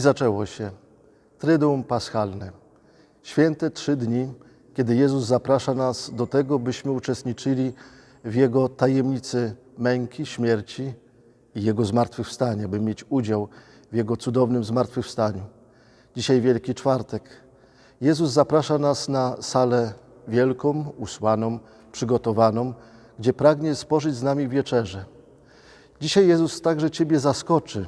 zaczęło się Tryduum Paschalne. Święte trzy dni, kiedy Jezus zaprasza nas do tego, byśmy uczestniczyli w Jego tajemnicy męki, śmierci i Jego zmartwychwstania, by mieć udział w Jego cudownym zmartwychwstaniu. Dzisiaj Wielki Czwartek. Jezus zaprasza nas na salę wielką, usłaną, przygotowaną, gdzie pragnie spożyć z nami wieczerzę. Dzisiaj Jezus także Ciebie zaskoczy.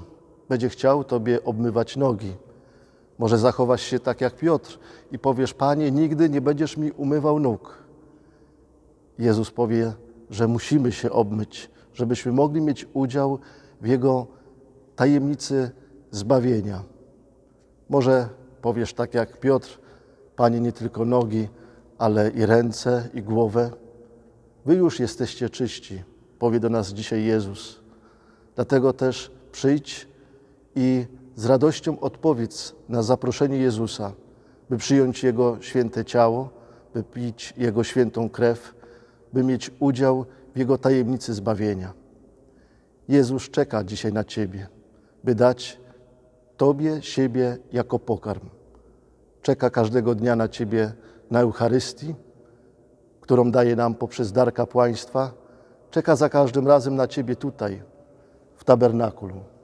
Będzie chciał Tobie obmywać nogi. Może zachowasz się tak jak Piotr i powiesz: Panie, nigdy nie będziesz mi umywał nóg. Jezus powie, że musimy się obmyć, żebyśmy mogli mieć udział w Jego tajemnicy zbawienia. Może powiesz tak jak Piotr: Panie, nie tylko nogi, ale i ręce, i głowę. Wy już jesteście czyści, powie do nas dzisiaj Jezus. Dlatego też przyjdź i z radością odpowiedz na zaproszenie Jezusa, by przyjąć Jego święte ciało, by pić Jego świętą krew, by mieć udział w Jego tajemnicy zbawienia. Jezus czeka dzisiaj na Ciebie, by dać Tobie siebie jako pokarm. Czeka każdego dnia na Ciebie na Eucharystii, którą daje nam poprzez dar kapłaństwa. Czeka za każdym razem na Ciebie tutaj, w tabernakulum.